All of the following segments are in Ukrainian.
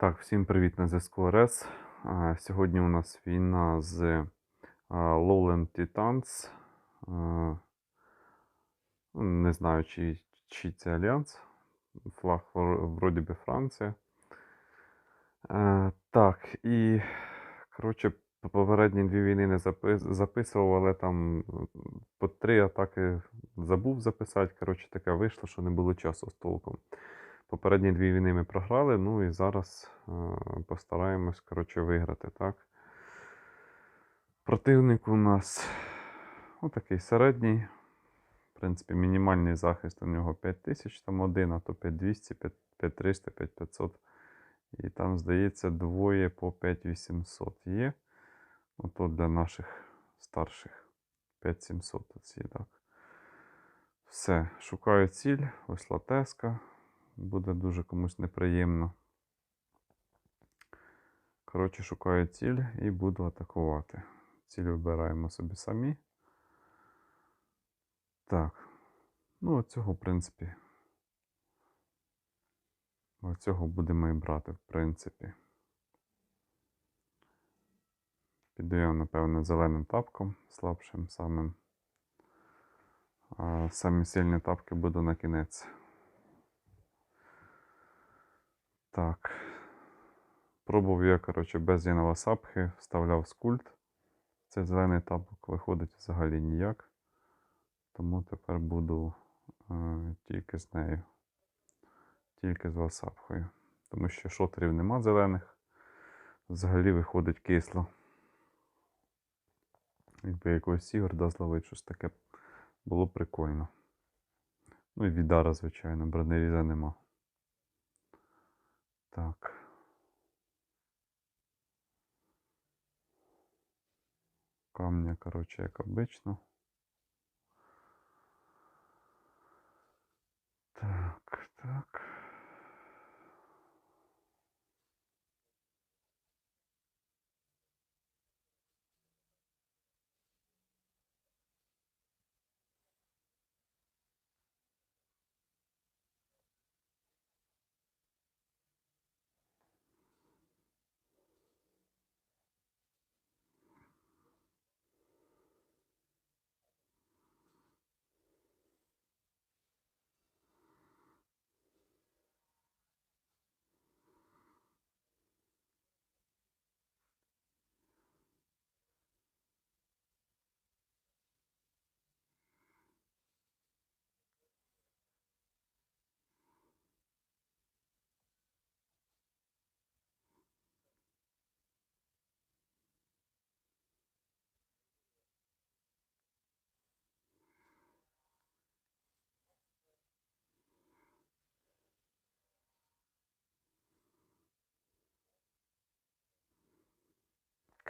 Так, всім привіт на зв'язку РС. Сьогодні у нас війна з Lowland Titans. Ну, Не знаю, чи, чи це Альянс. Флаг вроді би Франція. Так, і коротше, попередні дві війни не записував, але там по три атаки забув записати. Коротше, таке вийшло, що не було часу з толком. Попередні дві війни ми програли, ну і зараз е, постараємось коротше, виграти, так? Противник у нас ну, такий середній. В принципі, мінімальний захист у нього 5000, там один, а то 5200, 5300, 5500. І там, здається, двоє по 5800 є. Ото для наших старших 5700 оці, так. Все, шукаю ціль, ось латеска. Буде дуже комусь неприємно. Коротше, шукаю ціль і буду атакувати. Ціль вибираємо собі самі. Так. Ну, цього, в принципі. Оцього будемо і брати, в принципі. Піду я, напевне, зеленим тапком, слабшим самим. А самі сильні тапки буду на кінець. Так. Пробував я, коротше, без Янова сапхи, вставляв скульт. Цей зелений тапок виходить взагалі ніяк. Тому тепер буду е, тільки з нею. Тільки з васапхою. Тому що шотерів нема зелених. Взагалі виходить кисло. Якби якогось Ігорда зловить, щось таке було прикольно. Ну і відара, звичайно, бронеріза нема. Так. Камня, короче, як обично. Так, так.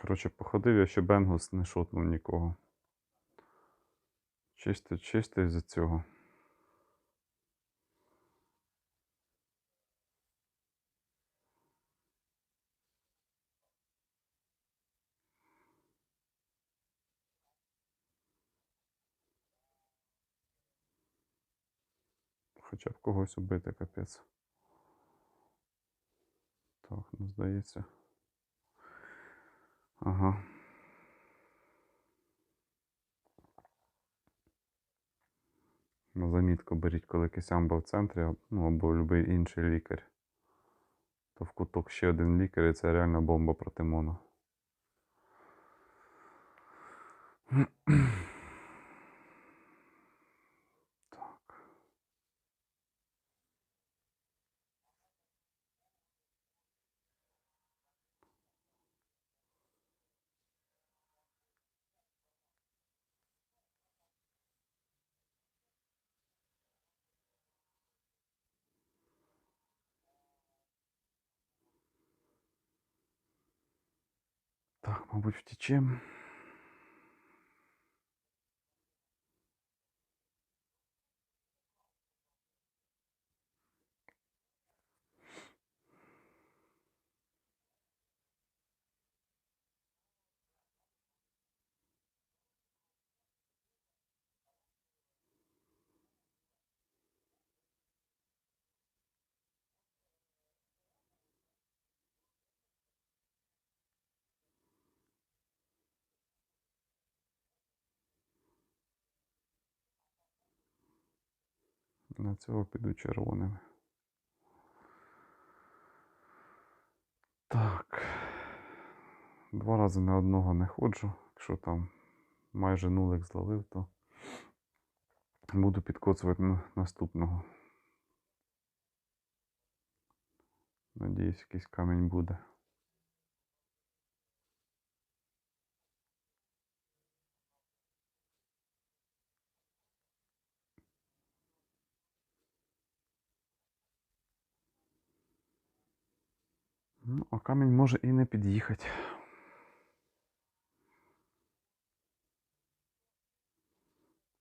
Коротше, походив я, що Бенгус не шотнув нікого. Чисто, чисто із-за цього. Хоча б когось убити, капець. Так, ну здається. Ага. На замітку беріть, коли кисямба в центрі, ну або будь-який інший лікар. То в куток ще один лікар, і це реально бомба проти моно. Мабуть, втічем. На цього піду червоними. Так. Два рази на одного не ходжу. Якщо там майже нулик зловив, то буду підкоцувати на наступного. Надіюсь, якийсь камінь буде. Ну, а камінь може і не під'їхати.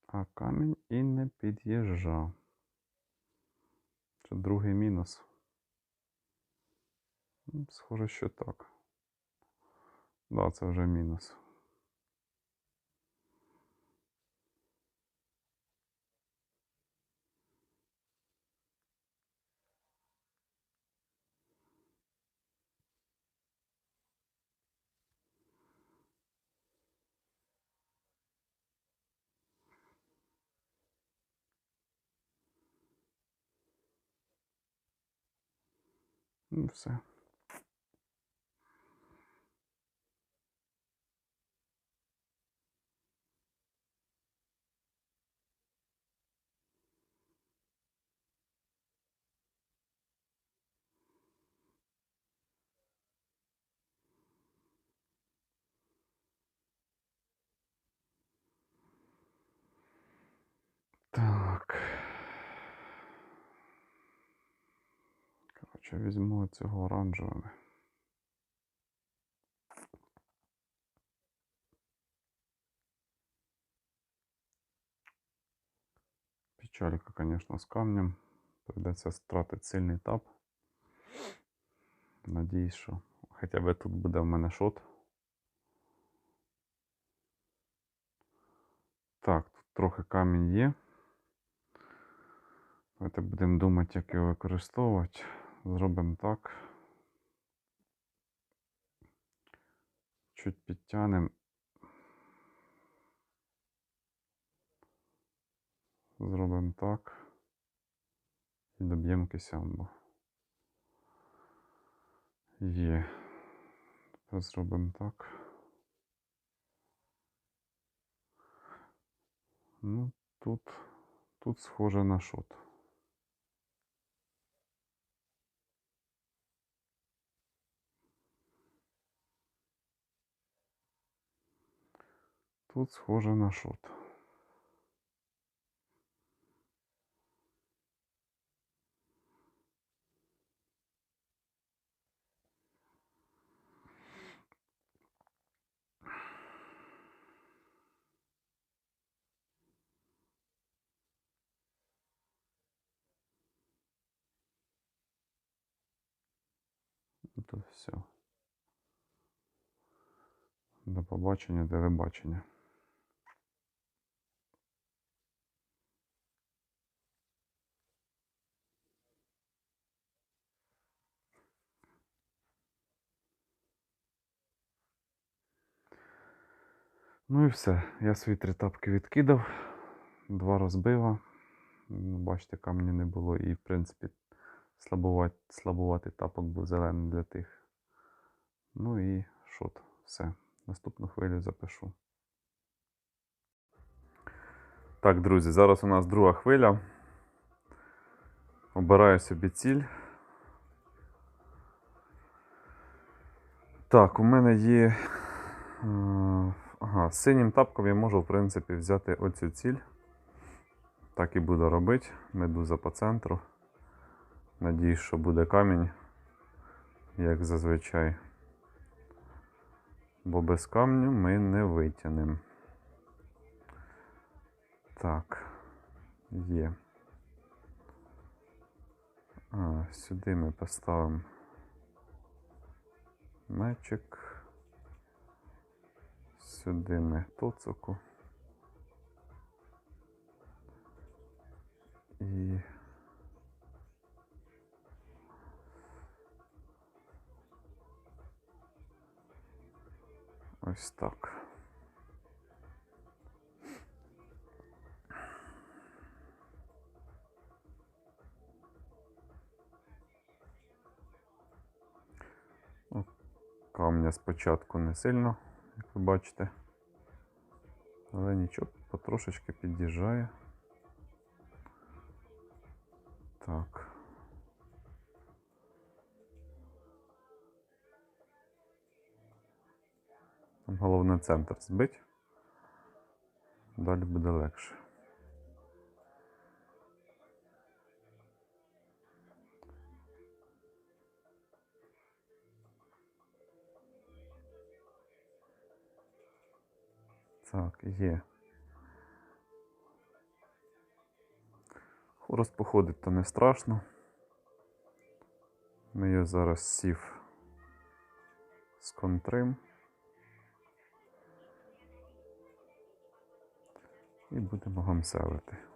А камінь і не під'їжджав. Це другий мінус. Ну, Схоже, що так. Да, це вже мінус. Все. Так. Коротше, візьму цього оранжевого. Печалька, конечно, з камнем. Придеться стратити сильний тап. Надіюсь, що хоча б тут буде в мене шот. Так, тут трохи камінь є. Давайте будемо думати, як його використовувати. Зробимо так. Чуть підтягнемо. Зробимо так. І доб'ємо кисямбу. Є. Тепер зробимо так. Ну, тут, тут схоже на шот. Тут схоже на шот. Тут все. До побачення, телебачення. Ну і все. Я свої три тапки відкидав, два розбива. Ну, Бачите, камня не було і, в принципі, слабувати, слабувати тапок був зелений для тих. Ну і шот. Все. Наступну хвилю запишу. Так, друзі, зараз у нас друга хвиля. Обираю собі ціль. Так, у мене є. Ага, синім тапком я можу, в принципі, взяти оцю ціль. Так і буду робити. Медуза по центру. Надіюсь, що буде камінь, як зазвичай. Бо без камню ми не витягнемо. Так, є. А, сюди ми поставимо мечик сюди не тоцоку. І ось так. Камня спочатку не сильно бачите. Але нічого, потрошечки під'їжджає. Так. Там головне центр збить. Далі буде легше. Так, є. Хорост походить, то не страшно. Ми його зараз сів з контрим. І будемо гамселити.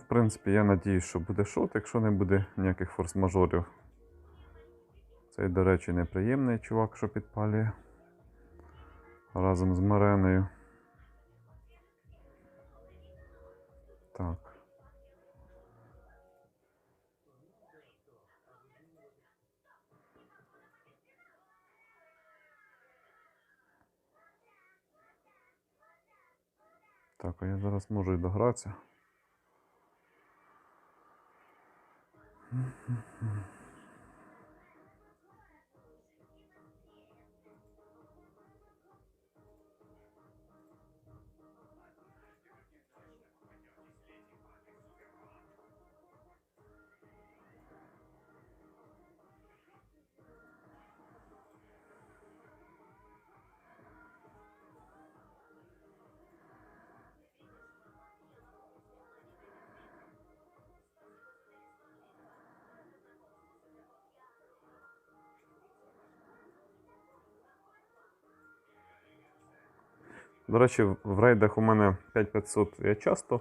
В принципі, я надіюсь, що буде шот, якщо не буде ніяких форс-мажорів. Цей, до речі, неприємний чувак, що підпалює разом з Мареною. Так. Так, а я зараз можу і догратися. Mm-hmm. До речі, в- рейдах у мене 5500 я часто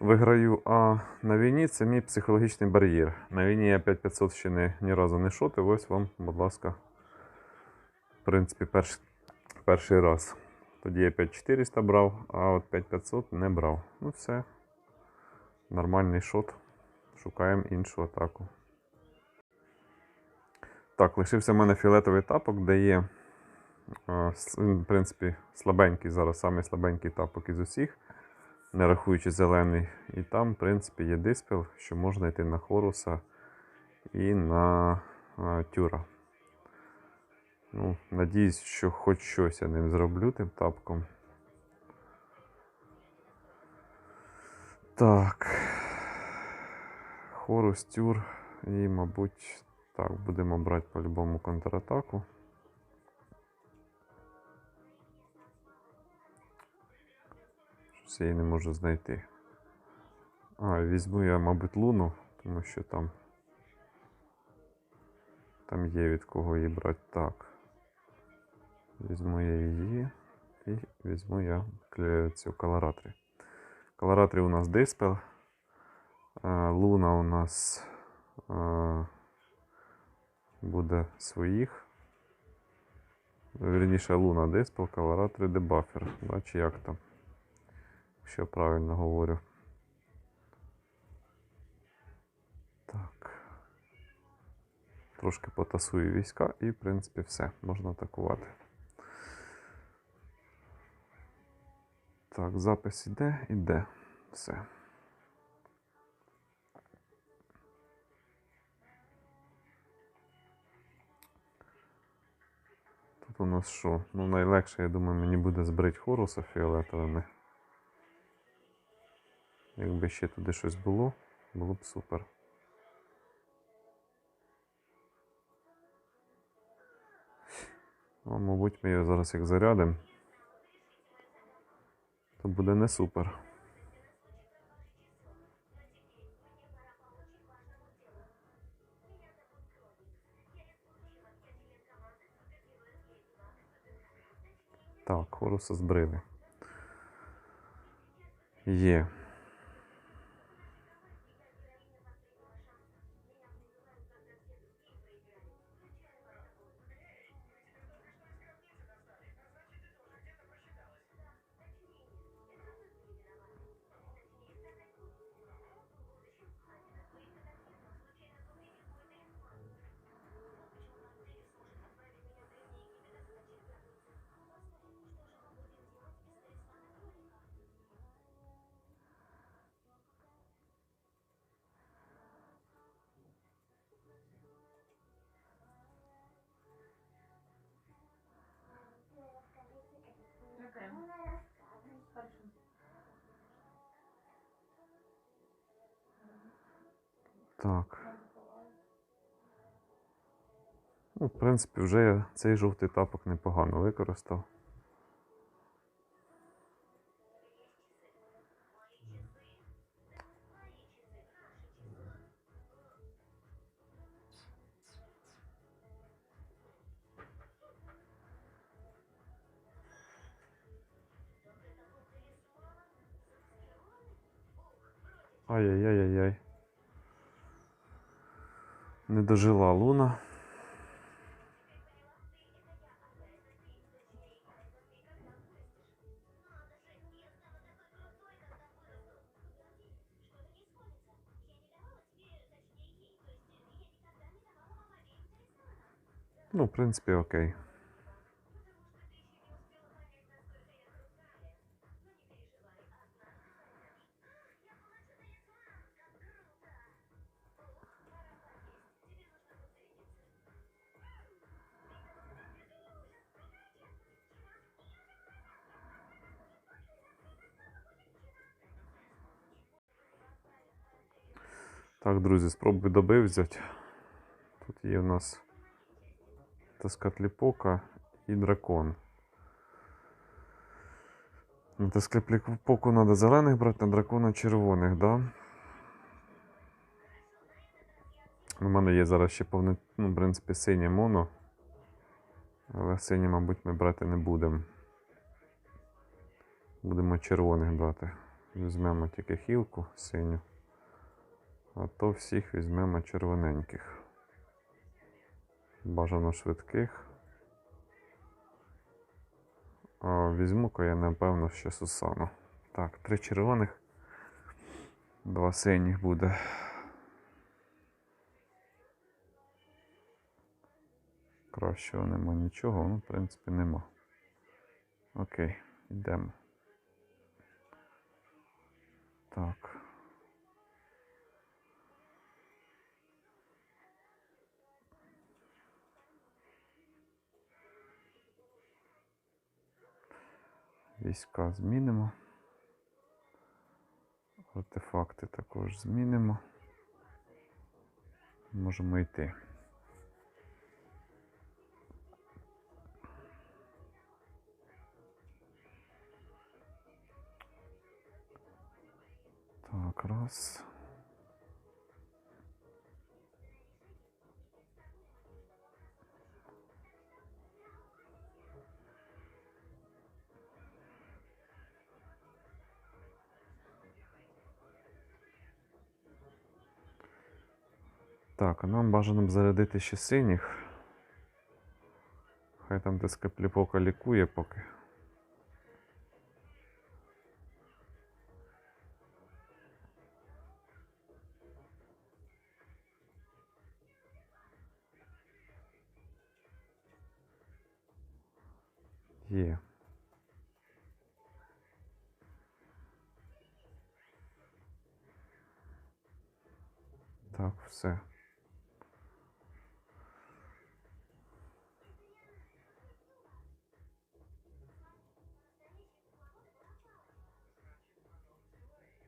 виграю, а на війні це мій психологічний бар'єр. На війні я 5500 ще не, ні разу не шотив. Ось вам, будь ласка, в принципі, перш, перший раз. Тоді я 5400 брав, а от 5500 не брав. Ну все. Нормальний шот. Шукаємо іншу атаку. Так, лишився в мене фіолетовий тапок, де є в принципі, слабенький зараз, самий слабенький тапок із усіх, не рахуючи зелений. І там, в принципі, є диспел, що можна йти на Хоруса і на Тюра. Ну, надіюсь, що хоч щось я ним зроблю тим тапком. Так. Хорус, Тюр і, мабуть, так, будемо брати по-любому контратаку. Я її не можу знайти. А, візьму я, мабуть, луну, тому що там. Там є від кого її брати. Так. Візьму я її і візьму я цю колоратрі. Колоратрі у нас диспел. Луна у нас буде своїх. Вірніше, луна диспел, колоратрі дебафер. Да, чи як там? Якщо я правильно говорю. Так. Трошки потасую війська і, в принципі, все. Можна атакувати. Так, запис іде, іде. Все. Тут у нас що? Ну, найлегше, я думаю, мені буде збрити хоруса фіолетовими. Якби ще туди щось було, було б супер. Ну, мабуть, ми його зараз як зарядимо. То буде не супер. Так, хоруса збрили. Є. Так. Ну, в принципі, вже я цей жовтий тапок непогано використав. Ай-яй-яй-яй-яй. Не дожила луна. Ну, в принципі, окей. Друзі, спробую доби взяти. Тут є у нас Таскатліпока і дракон. На Таскатліпоку треба зелених брати, на дракона червоних, да? У мене є зараз ще повне, ну, в принципі, синє моно. Але синє, мабуть, ми брати не будемо. Будемо червоних брати. Візьмемо тільки хілку синю. А то всіх візьмемо червоненьких. Бажано швидких. Візьму-ка я, напевно, ще Сусану. Так, три червоних, два синіх буде. Кращого нема нічого, ну, в принципі, нема. Окей, йдемо. Так. Війська змінимо. Артефакти також змінимо. Можемо йти. Так, раз. Так, а нам бажано б зарядити ще синіх. Хай там дискапліпока лікує поки. Є. Так, все.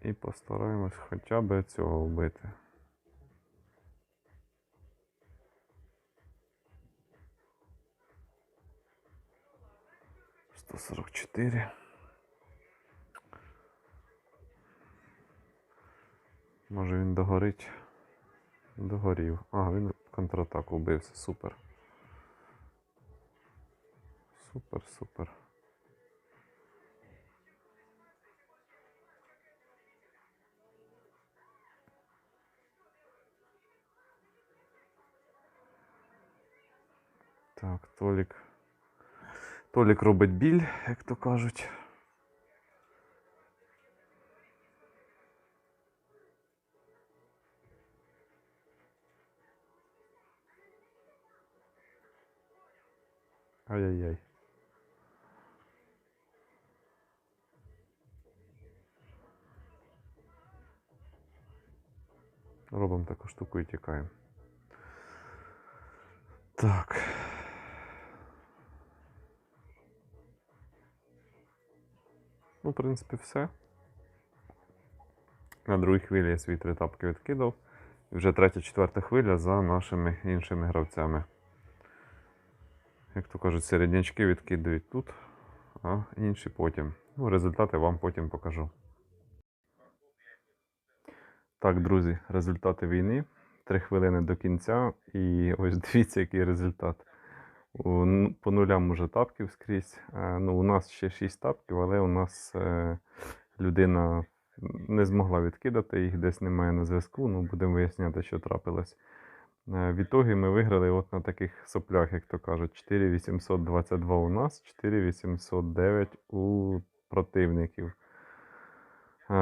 І постараємось хоча б цього вбити. Сто сорок чотири. Може він догорить. Догорів. А, він контратаку вбився. Супер. Супер, супер. Толік. Толік робить біль, як то кажуть. Ай-яй-яй. Робимо таку штуку і тікаємо. Так. Ну, в принципі, все. На другій хвилі я свої три тапки відкидав. І вже третя, четверта хвиля за нашими іншими гравцями. Як то кажуть, середнячки відкидають тут, а інші потім. Ну, результати вам потім покажу. Так, друзі, результати війни. Три хвилини до кінця. І ось дивіться, який результат. По нулям уже тапків скрізь. Е, Ну, у нас ще 6 тапків, але у нас е, людина не змогла відкидати, їх десь немає на зв'язку. Ну, будемо виясняти, що трапилось. Е, В ітогі ми виграли от на таких соплях, як то кажуть, 4822 у нас, 4809 у противників.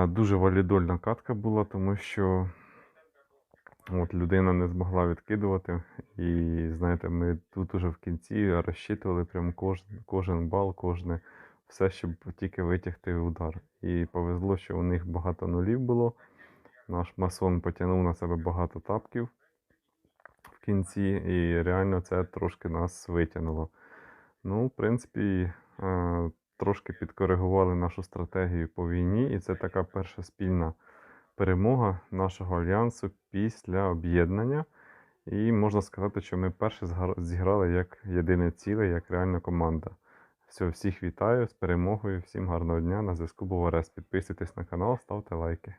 Дуже валідольна катка була, тому що от людина не змогла відкидувати. І знаєте, ми тут уже в кінці розчитували прям кожен, кожен бал, кожне все, щоб тільки витягти удар. І повезло, що у них багато нулів було. Наш масон потягнув на себе багато тапків в кінці, і реально це трошки нас витягнуло. Ну, в принципі, е, трошки підкоригували нашу стратегію по війні, і це така перша спільна перемога нашого альянсу після об'єднання. І можна сказати, що ми перше зіграли як єдине ціле, як реальна команда. Все, всіх вітаю з перемогою, всім гарного дня. На зв'язку був Орес. Підписуйтесь на канал, ставте лайки.